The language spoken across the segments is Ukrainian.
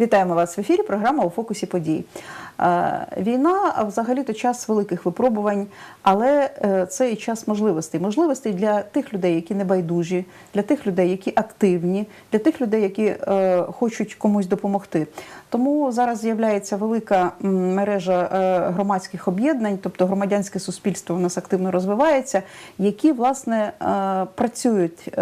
Вітаємо вас в ефірі. Програма у фокусі подій. Е, Війна взагалі-то час великих випробувань, але е, це і час можливостей. Можливостей для тих людей, які не байдужі, для тих людей, які активні, для тих людей, які е, хочуть комусь допомогти. Тому зараз з'являється велика мережа громадських об'єднань, тобто громадянське суспільство у нас активно розвивається, які власне працюють.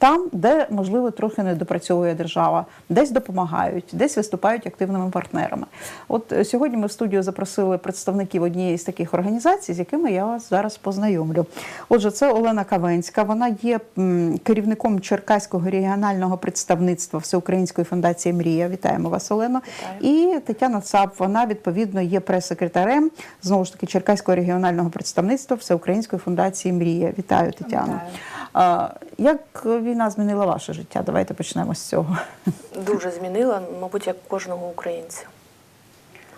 Там, де можливо трохи не допрацьовує держава, десь допомагають, десь виступають активними партнерами. От е, сьогодні ми в студію запросили представників однієї з таких організацій, з якими я вас зараз познайомлю. Отже, це Олена Кавенська. Вона є керівником Черкаського регіонального представництва Всеукраїнської фундації Мрія. Вітаємо вас, Олено. І Тетяна Цап. Вона відповідно є прес-секретарем знову ж таки Черкаського регіонального представництва Всеукраїнської фундації Мрія. Вітаю, Тетяно. Вітаю. Як війна змінила ваше життя? Давайте почнемо з цього. Дуже змінила, мабуть, як кожного українця.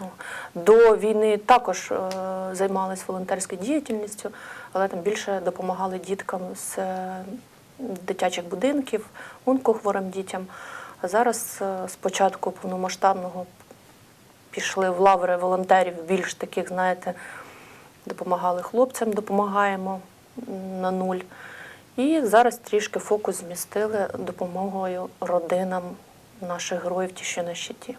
Ну, До війни також е, займалась волонтерською діяльністю, але там більше допомагали діткам з е, дитячих будинків, онкохворим дітям. А зараз е, з початку повномасштабного пішли в лаври волонтерів, більш таких, знаєте, допомагали хлопцям, допомагаємо на нуль. І зараз трішки фокус змістили допомогою родинам наших героїв, ті, що на щиті.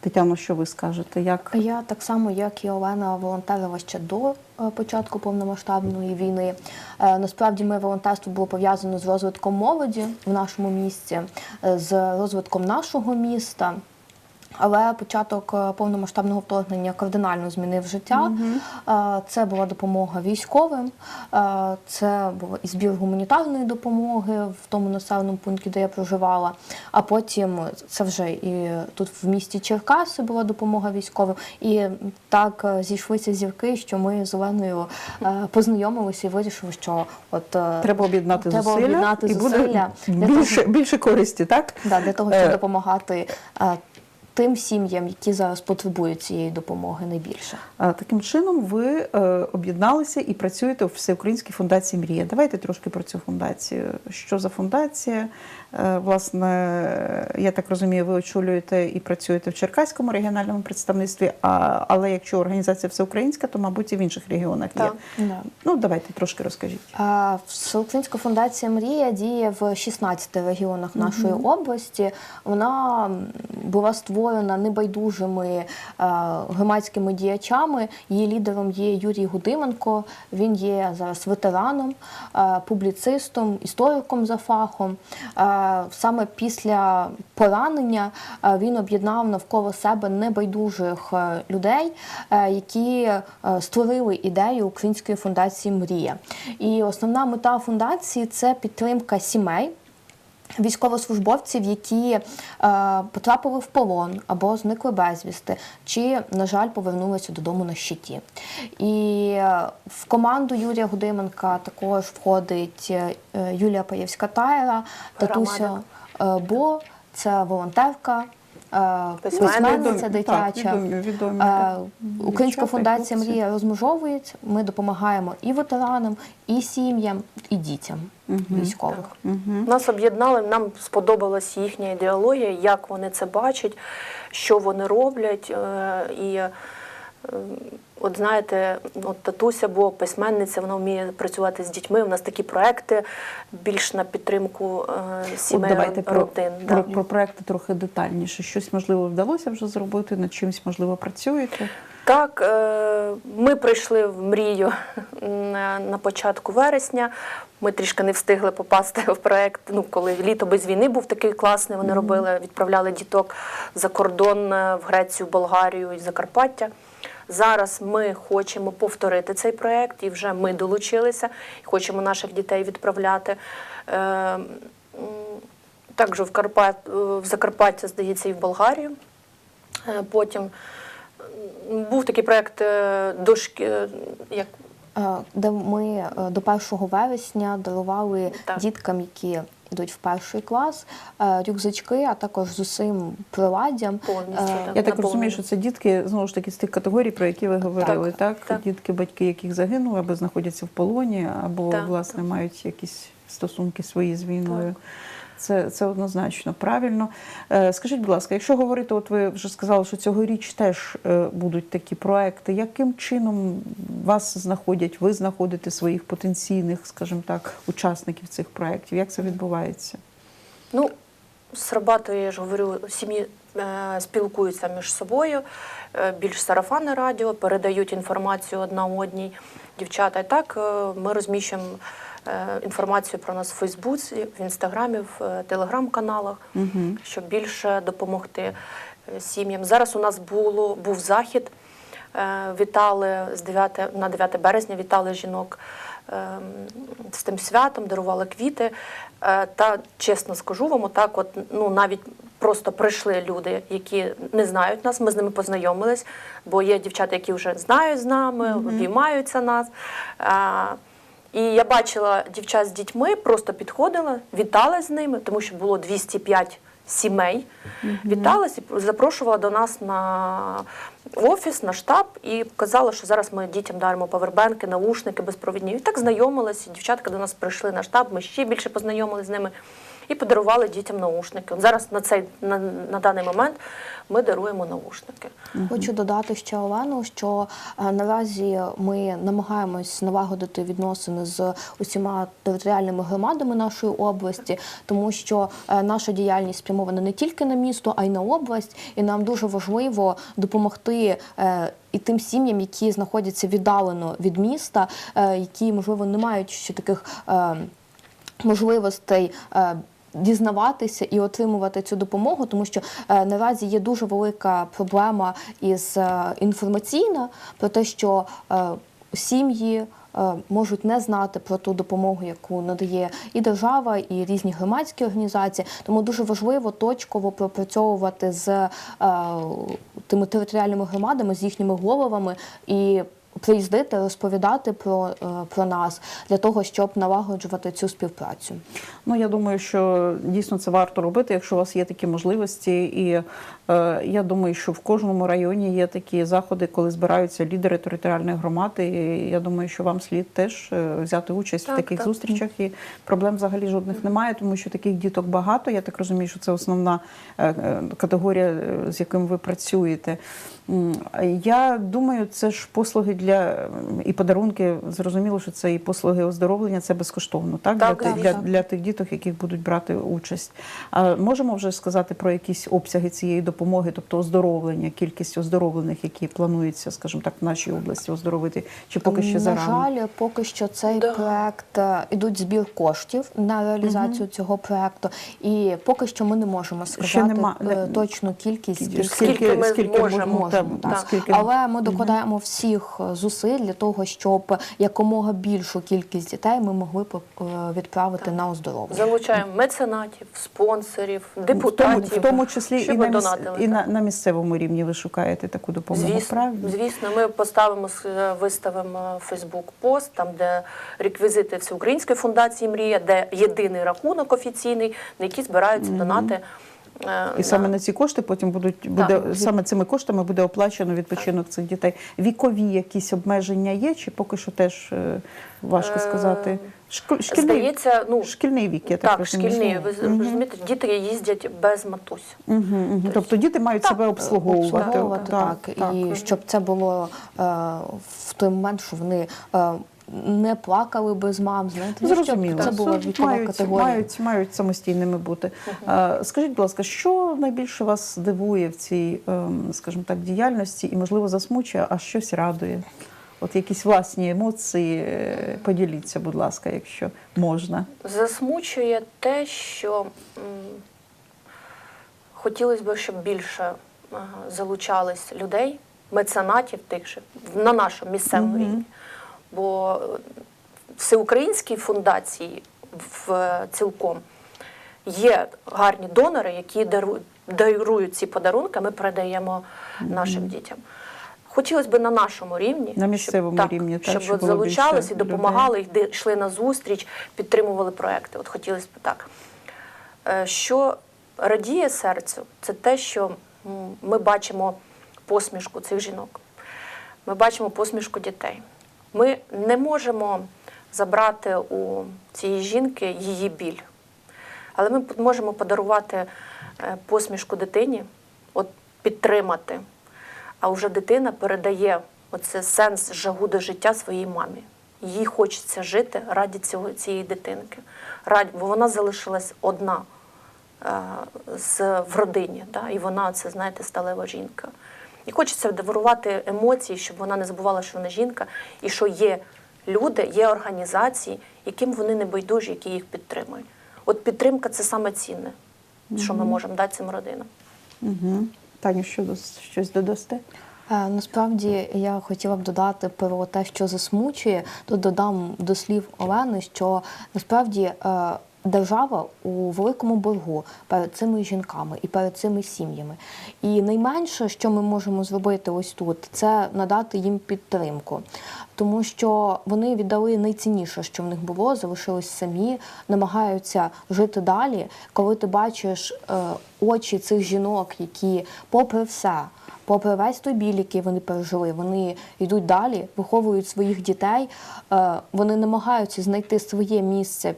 Тетяно, що ви скажете? Як Я так само, як і Олена, волонтерила ще до е, початку повномасштабної війни. Е, Насправді, моє волонтерство було пов'язано з розвитком молоді в нашому місті, е, з розвитком нашого міста. Але початок е, повномасштабного вторгнення кардинально змінив життя. Е, Це була допомога військовим, е, це був і збір гуманітарної допомоги в тому населеному пункті, де я проживала. А потім це вже і тут в місті Черкаси була допомога військовим. І так зійшлися зірки, що ми з Оленою познайомилися і вирішили, що от треба об'єднати треба зусилля об'єднати і буде зусилля для більше, більше користі, так? Да, для того, щоб допомагати тим сім'ям, які зараз потребують цієї допомоги найбільше. Таким чином ви е, об'єдналися і працюєте у Всеукраїнській фундації Мрія. Давайте трошки про цю фундацію. Що за фундація? Е, власне, я так розумію, ви очолюєте і працюєте в Черкаському регіональному представництві, а, але якщо організація всеукраїнська, то, мабуть, і в інших регіонах є. Так. Да. Ну, давайте трошки розкажіть. А, Всеукраїнська фундація Мрія діє в 16 регіонах нашої області. Вона була створена небайдужими е, громадськими діячами. Її лідером є Юрій Гудименко. Він є зараз ветераном, е, публіцистом, істориком за фахом. Е, Саме після поранення е, він об'єднав навколо себе небайдужих е, людей, е, які е, створили ідею Української фундації Мрія. І основна мета фундації це підтримка сімей. Військовослужбовців, які е, потрапили в полон або зникли безвісти, чи, на жаль, повернулися додому на щиті. І е, в команду Юрія Гудименка також входить е, Юлія Паєвська Тайра, Татуся е, Бо, це волонтерка. Письменниця. Відомі- дитяча. так, відомі- відомі, Е. Українська фундація хлопці. Мрія розмежовується. Ми допомагаємо і ветеранам, і сім'ям, і дітям військових. Нас об'єднали, нам сподобалась їхня ідеологія, як вони це бачать, що вони роблять. е, І от знаєте, от татуся, бо письменниця, вона вміє працювати з дітьми. У нас такі проекти більш на підтримку е, От сімей давайте родин. про, да. про проекти трохи детальніше. Щось можливо вдалося вже зробити, над чимось можливо працюєте. Так, е, ми прийшли в мрію на на початку вересня. Ми трішки не встигли попасти в проект. Ну, коли літо без війни був такий класний. Вони робили, відправляли діток за кордон е, в Грецію, Болгарію і Закарпаття. Зараз ми хочемо повторити цей проект, і вже ми долучилися і хочемо наших дітей відправляти. Е, Також в Карпат, в Закарпаття, здається, і в Болгарію. Е, Потім був такий проєкт е, дошки, е, як Е, де ми е, до 1 вересня дарували Так. діткам, які йдуть в перший клас, е, рюкзачки, а також з усім приладдям. повністю. Е, так, Я так розумію, що це дітки знову ж таки з тих категорій, про які ви говорили, так? так. Дітки, батьки, яких загинули, або знаходяться в полоні, або Так, власне мають якісь стосунки свої з війною. Це, це однозначно правильно. Е, Скажіть, будь ласка, якщо говорити, от ви вже сказали, що цьогоріч теж е, будуть такі проекти, яким чином вас знаходять, ви знаходите своїх потенційних, скажімо так, учасників цих проєктів? Як це відбувається? Ну, срабатує, я ж говорю, сім'ї е, спілкуються між собою, більш сарафанне радіо, передають інформацію одна одній дівчата. І так ми розміщуємо інформацію про нас в Фейсбуці, в інстаграмі, в е, телеграм-каналах, щоб більше допомогти е, сім'ям. Зараз у нас було, був захід. Е, Вітали з 9, на 9 березня, вітали жінок з тим святом, дарували квіти. Е, Та чесно скажу вам, отак, от ну навіть просто прийшли люди, які не знають нас. Ми з ними познайомились, бо є дівчата, які вже знають з нами, обіймаються нас. І я бачила дівчат з дітьми, просто підходила, вітала з ними, тому що було 205 сімей. Віталась і запрошувала до нас на офіс, на штаб і казала, що зараз ми дітям даримо павербенки, наушники безпровідні. І так знайомилася Дівчатка до нас прийшли на штаб, ми ще більше познайомилися з ними і подарували дітям наушники. От зараз на цей на, на даний момент ми даруємо наушники. Хочу додати ще Олену, що е, наразі ми намагаємось налагодити відносини з усіма територіальними громадами нашої області, тому що е, наша діяльність спрямована не тільки на місто, а й на область, і нам дуже важливо допомогти. е, І тим сім'ям, які знаходяться віддалено від міста, які можливо не мають ще таких можливостей. Дізнаватися і отримувати цю допомогу, тому що е, наразі є дуже велика проблема із е, інформаційна про те, що е, сім'ї можуть не знати про ту допомогу, яку надає і держава, і різні громадські організації. Тому дуже важливо точково пропрацьовувати з е, тими територіальними громадами, з їхніми головами і приїздити, розповідати про, е, про нас для того, щоб налагоджувати цю співпрацю. Ну, я думаю, що дійсно це варто робити, якщо у вас є такі можливості. І е, я думаю, що в кожному районі є такі заходи, коли збираються лідери територіальної громади. І я думаю, що вам слід теж е, взяти участь Так, в таких так. зустрічах. І проблем взагалі жодних немає, тому що таких діток багато. Я так розумію, що це основна е, категорія, з яким ви працюєте. Я думаю, це ж послуги для і подарунки. Зрозуміло, що це і послуги оздоровлення, це безкоштовно, так? Так, для, так, тих- для, так. для тих діток, які будуть брати участь. А можемо вже сказати про якісь обсяги цієї допомоги, тобто оздоровлення, кількість оздоровлених, які планується, скажімо так, в нашій області оздоровити, чи поки ще На зарано? жаль, поки що цей Да. проект е, ідуть збір коштів на реалізацію цього проекту, і поки що ми не можемо сказати нема- е, не- точну кількість Скільки- Скільки ми скільки можемо, можемо, та- так. скільки- Але ми докладаємо всіх е, зусиль для того, щоб якомога більшу кількість дітей ми могли б е, відправити на оздоровлення. Залучаємо меценатів, спонсорів, В тому, депутатів, в тому числі і, на, міс... донатили. і на, на місцевому рівні ви шукаєте таку допомогу. Звісно, правильно? звісно, ми поставимо с- виставимо Фейсбук пост, там де реквізити Всеукраїнської фундації Мрія, де єдиний рахунок офіційний, на який збираються донати. Е, І саме на ці кошти потім будуть буде Так. саме цими коштами буде оплачено відпочинок цих дітей. Вікові якісь обмеження є, чи поки що теж е, важко Е, сказати? Шкільний, Здається, ну шкільний вік, я так, так, шкільний. Ви розумієте, діти їздять без матусь. Угу, угу. Тобто діти мають себе обслуговувати. обслуговувати так, і щоб це було е, в той момент, що вони е, не плакали без мам, знаєте, ну, Зрозуміло. це була вікова мають, категорія. Мають, мають самостійними бути. Скажіть, будь ласка, що найбільше вас дивує в цій, ем, скажімо так, діяльності і, можливо, засмучує, а щось радує? От якісь власні емоції, е, поділіться, будь ласка, якщо можна. Засмучує те, що хотілося б, щоб більше залучались людей, меценатів тих же на нашому місцевому рівні. Бо всеукраїнській фундації в цілком є гарні донори, які дарують, ці подарунки, ми передаємо нашим дітям. Хотілося б на нашому рівні, На місцевому щоб, рівні, так, щоб, щоб от залучались і допомагали, йди- йшли на зустріч, підтримували проекти. От хотілося б так. Е, Що радіє серцю, це те, що ми бачимо посмішку цих жінок. Ми бачимо посмішку дітей. Ми не можемо забрати у цієї жінки її біль. Але ми можемо подарувати е, посмішку дитині, от підтримати. А вже дитина передає оце сенс жагу до життя своїй мамі. Їй хочеться жити раді цього, цієї дитинки, раді, бо вона залишилась одна е, з, в родині, да? і вона це, знаєте, сталева жінка. І хочеться дарувати емоції, щоб вона не забувала, що вона жінка, і що є люди, є організації, яким вони не байдужі, які їх підтримують. От підтримка це саме цінне, що ми можемо дати цим родинам. Угу. Таню, що щось додасте? Е, Насправді я хотіла б додати про те, що засмучує. Тут додам до слів Олени, що насправді е, держава у великому боргу перед цими жінками і перед цими сім'ями. І найменше, що ми можемо зробити ось тут, це надати їм підтримку. Тому що вони віддали найцінніше, що в них було, залишились самі, намагаються жити далі. Коли ти бачиш е, очі цих жінок, які, попри все, попри весь той біль, який вони пережили, вони йдуть далі, виховують своїх дітей, е, вони намагаються знайти своє місце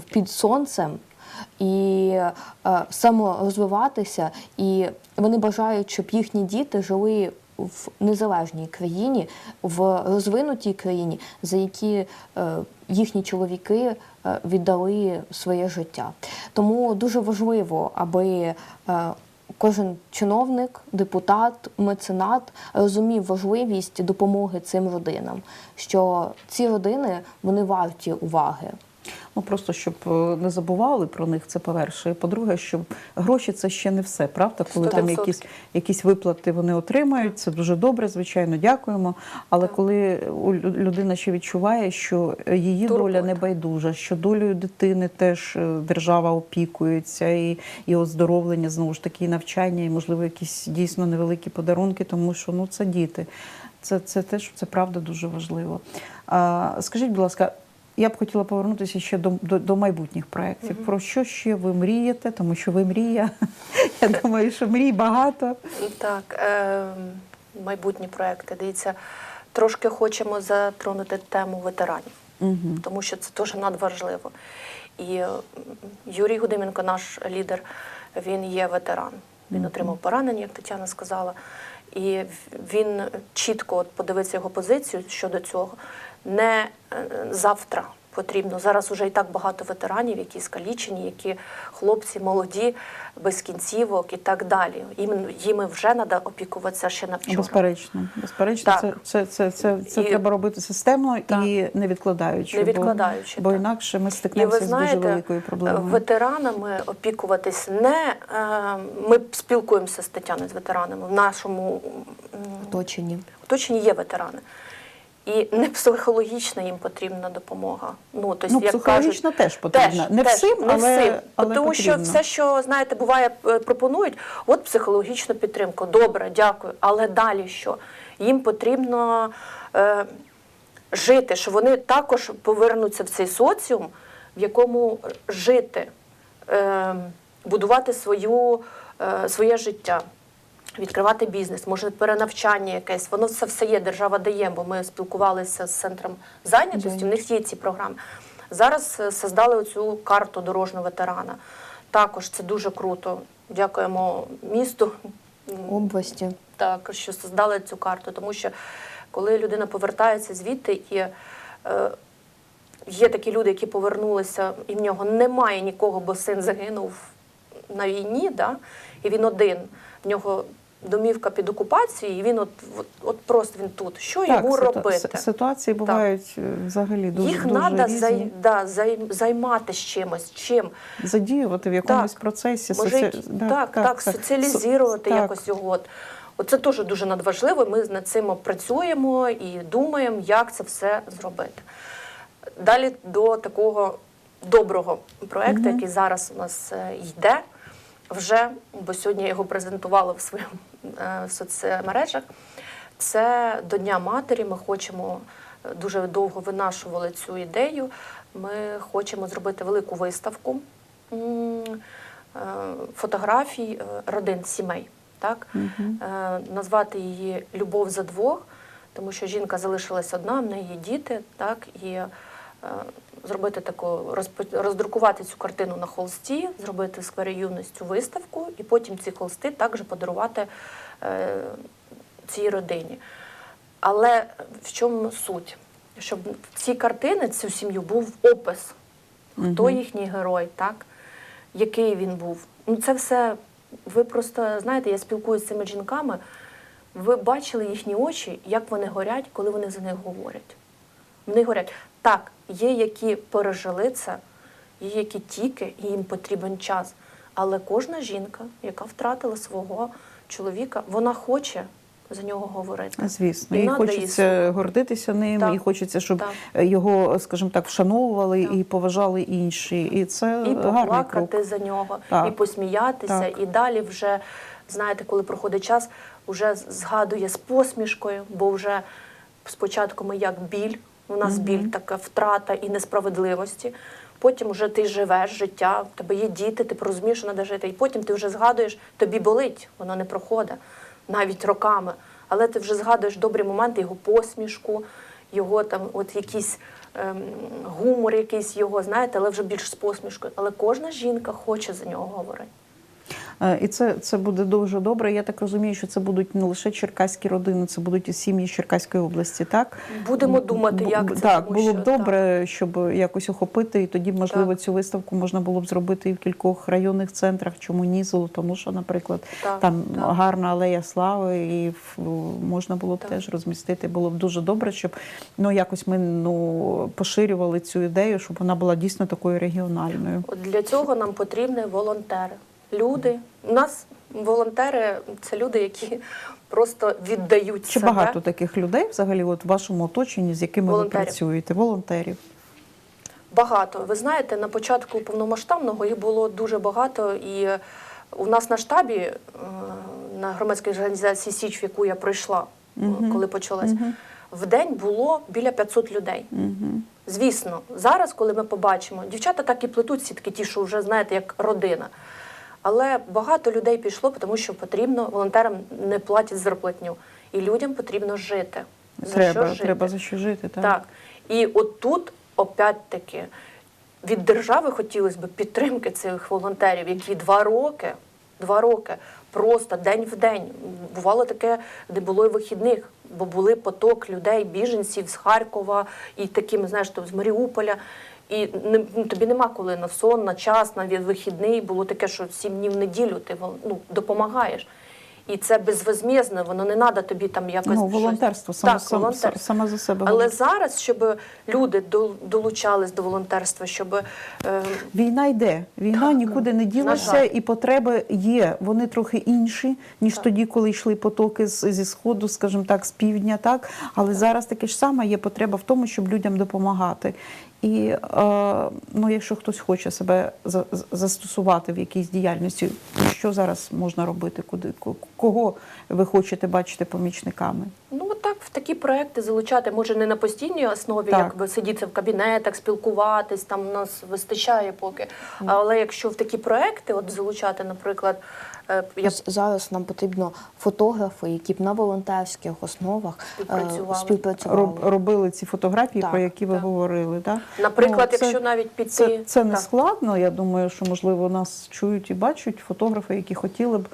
під сонцем і е, саморозвиватися, і вони бажають, щоб їхні діти жили в незалежній країні, в розвинутій країні, за які е, їхні чоловіки е, віддали своє життя. Тому дуже важливо, аби е, кожен чиновник, депутат, меценат розумів важливість допомоги цим родинам, що ці родини вони варті уваги. Ну просто щоб е, не забували про них, це по-перше. І по-друге, щоб гроші це ще не все, правда? Коли Сто там якісь, якісь виплати вони отримають, це дуже добре, звичайно, дякуємо. Але Так. коли людина ще відчуває, що її Турбота. доля не байдужа, що долею дитини теж е, держава опікується, і, і оздоровлення, знову ж таки, і навчання, і можливо якісь дійсно невеликі подарунки, тому що ну це діти. Це, це теж це правда дуже важливо. А, скажіть, будь ласка. Я б хотіла повернутися ще до, до, до майбутніх проєктів. Про що ще ви мрієте? Тому що ви мрія. Я думаю, що мрій багато. Так, е, майбутні проекти. Дивіться, трошки хочемо затронути тему ветеранів, Угу. тому що це дуже надважливо. І Юрій Гудименко, наш лідер, він є ветеран. Він отримав поранення, як Тетяна сказала. І він чітко от подивився його позицію щодо цього. Не е, завтра потрібно. Зараз вже і так багато ветеранів, які скалічені, які хлопці молоді, без кінцівок і так далі. Їм, їм вже треба опікуватися ще на вчора. Безперечно, безперечно, Так. це, це, це, це, це І- треба робити системно Так. і не відкладаючи. Не відкладаючи, бо, так. інакше ми І стикнемося ви з дуже знаєте, великою проблемою. ветеранами опікуватись не е, ми спілкуємося з Тетяною з ветеранами. В нашому м, Оточені. оточенні є ветерани. І не психологічна їм потрібна допомога. Ну, тобто, Ну, як психологічно кажуть, теж потрібна. Не всім, не але- всім. але Тому що все, що знаєте, буває, е, пропонують, от психологічну підтримку. Добре, дякую. Але далі що? Їм потрібно е, жити, що вони також повернуться в цей соціум, в якому жити, е, будувати свою, е, своє життя. Відкривати бізнес, може перенавчання якесь, воно все все є, держава дає, бо ми спілкувалися з центром зайнятості, в них є ці програми. Зараз е, создали оцю карту дорожнього ветерана. Також це дуже круто. Дякуємо місту. області. так, що создали цю карту, тому що коли людина повертається звідти і е, є такі люди, які повернулися, і в нього немає нікого, бо син загинув на війні, да? і він один. В нього домівка під окупацією, і він от, от, от просто він тут. Що йому ситу- робити? Ситуації бувають е, взагалі дуже, Їх дуже треба зай, да, зай, займатися чимось. Чим? задіювати в якомусь Так. процесі. Може, соці- які- так, так, Со- соціалізувати так. якось його. От. Оце теж дуже надважливо. Ми над цим працюємо і думаємо, як це все зробити. Далі до такого доброго проєкту, який зараз у нас е, йде вже, бо сьогодні я його презентувала в своїх е, соцмережах. Це до Дня матері. Ми хочемо е, дуже довго винашували цю ідею. Ми хочемо зробити велику виставку е, фотографій родин сімей. Так? Е, Назвати її Любов за двох, тому що жінка залишилась одна, в неї є діти, так? і зробити таку роздрукувати цю картину на холсті, зробити в сквері юність виставку, і потім ці холсти також подарувати е, цій родині. Але в чому суть? Щоб в ці картини, цю сім'ю був опис, хто їхній герой, так? який він був. Ну, це все, ви просто знаєте, я спілкуюся з цими жінками. Ви бачили їхні очі, як вони горять, коли вони за них говорять. Вони говорять, так, є, які пережили це, є, які тільки, і їм потрібен час. Але кожна жінка, яка втратила свого чоловіка, вона хоче за нього говорити. Звісно, І і їй хочеться гордитися ним, Так. і хочеться, щоб Так. його, скажімо так, вшановували Так. і поважали інші. І це і гарний крок. поплакати за нього, Так. і посміятися, Так. і далі вже, знаєте, коли проходить час, вже згадує з посмішкою, бо вже спочатку ми як біль, у нас біль така втрата і несправедливості. Потім вже ти живеш життя, в тебе є діти, ти розумієш, що треба жити. І потім ти вже згадуєш, тобі болить, воно не проходить навіть роками. Але ти вже згадуєш добрі моменти, його посмішку, його там, от якийсь ем, гумор, якийсь його, знаєте, але вже більш з посмішкою. Але кожна жінка хоче за нього говорити. Е, І це, це буде дуже добре. Я так розумію, що це будуть не лише черкаські родини, це будуть і сім'ї з Черкаської області, так? Будемо думати, як це. Так, тому було б що, добре, щоб якось охопити, і тоді, можливо, Так. цю виставку можна було б зробити і в кількох районних центрах, чому ні, Золотоноша, наприклад, Так, там так. гарна алея слави, і можна було б Так. теж розмістити. Було б дуже добре, щоб ну якось ми ну поширювали цю ідею, щоб вона була дійсно такою регіональною. От для цього нам потрібні волонтери. Люди. У нас волонтери це люди, які просто віддають Чи себе. багато таких людей взагалі от в вашому оточенні, з якими Волонтерів. ви працюєте? Волонтерів? Багато. Ви знаєте, на початку повномасштабного їх було дуже багато. І у нас на штабі е, на громадській організації Січ, в яку я прийшла, е, коли почалась, в день було біля 500 людей. Звісно, зараз, коли ми побачимо, дівчата так і плетуть сітки, ті, що вже знаєте, як родина. Але багато людей пішло, тому що потрібно волонтерам не платять зарплатню, і людям потрібно жити. За треба, що жити? треба за що жити, так. Так. І от тут, опять-таки, від держави хотілося б підтримки цих волонтерів, які два роки, два роки просто день в день. Бувало таке, де було і вихідних, бо були поток людей, біженців з Харкова і такими, знаєш, з Маріуполя. І не, ну, тобі нема коли на сон, на час, на вихідний. Було таке, що сім днів в неділю ти ну, допомагаєш. І це безвозмізно, воно не треба тобі там якось. Ну, щось- волонтерство саме, так, волонтерство. саме за себе. Але зараз, щоб люди долучались до волонтерства, щоб е, Війна йде, війна нікуди не ділася, і потреби є. Вони трохи інші, ніж Так. тоді, коли йшли потоки з, зі сходу, скажімо так, з півдня, так. Але зараз таке ж саме є потреба в тому, щоб людям допомагати. І е, ну, якщо хтось хоче себе за- за- застосувати в якійсь діяльності, що зараз можна робити? Куди кого ви хочете бачити помічниками? Ну так в такі проекти залучати, може не на постійній основі, Так. якби сидіти в кабінетах, спілкуватись, там у нас вистачає поки. Але якщо в такі проекти, от залучати, наприклад, е, я Зараз нам потрібно фотографи, які б на волонтерських основах е, Співпрацювали. співпрацювали. Роб, робили ці фотографії, Так, про які ви так. говорили? Так? Наприклад, Ну, це- якщо навіть піти Це, це не Так. складно. Я думаю, що можливо нас чують і бачать фотографи, які хотіли б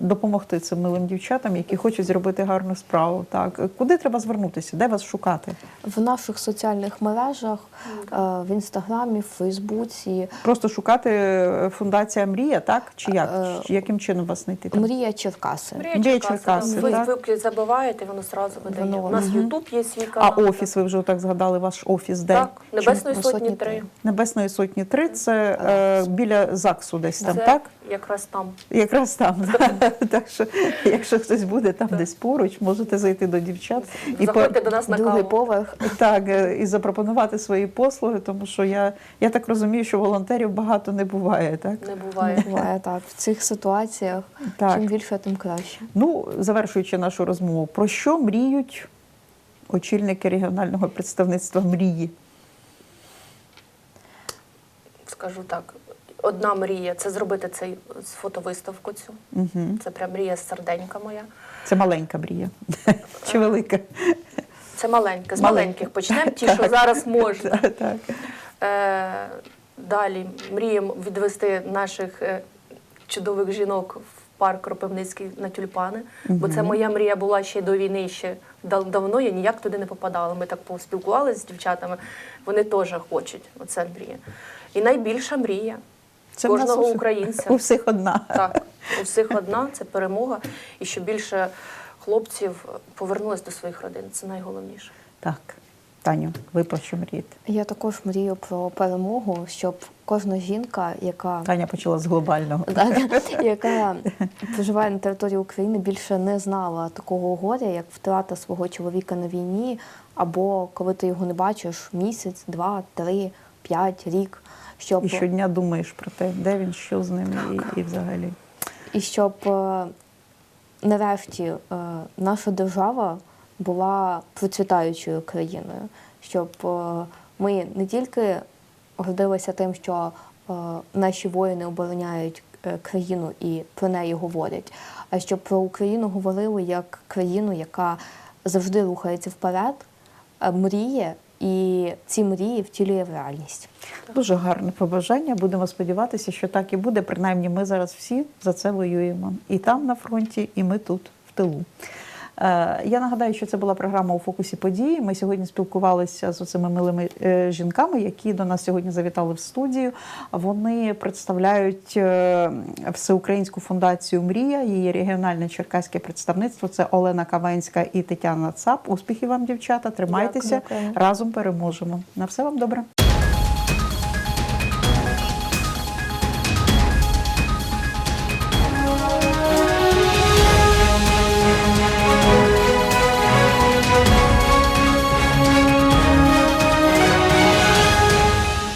допомогти цим милим дівчатам, які хочуть зробити гарну справу. Так, куди треба звернутися? Де вас шукати? В наших соціальних мережах, е, в інстаграмі, в Фейсбуці. Просто шукати е, фундація Мрія, так чи як? Е, Чи яким чином вас знайти? Там? Мрія Черкаси. Мрія Мрія Черкаси, там, так. ви, ви забиваєте, воно зразу видає. Воно- У нас Ютуб є свій А офіс, ви вже так згадали, ваш офіс де? Так, Небесної Чим? сотні Сотні 3. три. Небесної сотні 3, це е, біля ЗАГСу десь там, Це так? якраз там. Якраз там. так що, якщо хтось буде там десь поруч, можете зайти до дівчат і по- Заходьте до нас на Другий поверх. так, е, і запропонувати свої послуги, тому що я, я так розумію, що волонтерів багато не буває, так? Не буває. Буває так. В цих ситуаціях Так. чим більше, тим краще. Ну, завершуючи нашу розмову, про що мріють очільники регіонального представництва мрії? Скажу так. Одна мрія це зробити цей фотовиставку цю. Угу. Це прям мрія серденька моя. Це маленька мрія. Чи велика? Це маленька. З Маленька. маленьких почнемо, ті, що зараз можна. так. Е, далі мріємо відвести наших е, чудових жінок в парк Кропивницький на тюльпани. Бо це моя мрія була ще до війни, ще дав- давно. Я ніяк туди не попадала. Ми так поспілкувалися з дівчатами. Вони теж хочуть. Оце мрія. І найбільша мрія Це в нас кожного українця. У всіх одна. Так, у всіх одна це перемога, і щоб більше хлопців повернулись до своїх родин. Це найголовніше. Так. Таню, ви про що мрієте? Я також мрію про перемогу, щоб кожна жінка, яка Таня почала з глобального. так, яка проживає на території України, більше не знала такого горя, як втрата свого чоловіка на війні, або коли ти його не бачиш місяць, два, три, п'ять, рік. Щоб І щодня думаєш про те, де він, що з ним і, і взагалі. і щоб е, нарешті е, наша держава була процвітаючою країною, щоб е, ми не тільки гордилися тим, що наші воїни обороняють країну і про неї говорять, а щоб про Україну говорили як країну, яка завжди рухається вперед, мріє і ці мрії втілює в реальність. Дуже гарне побажання. Будемо сподіватися, що так і буде. Принаймні, ми зараз всі за це воюємо. І там на фронті, і ми тут, в тилу. Е, Я нагадаю, що це була програма у фокусі події. Ми сьогодні спілкувалися з цими милими е, жінками, які до нас сьогодні завітали в студію. Вони представляють е, всеукраїнську фундацію Мрія, її регіональне черкаське представництво. Це Олена Кавенська і Тетяна Цап. Успіхів вам, дівчата! Тримайтеся Дякую. разом переможемо. На все вам добре.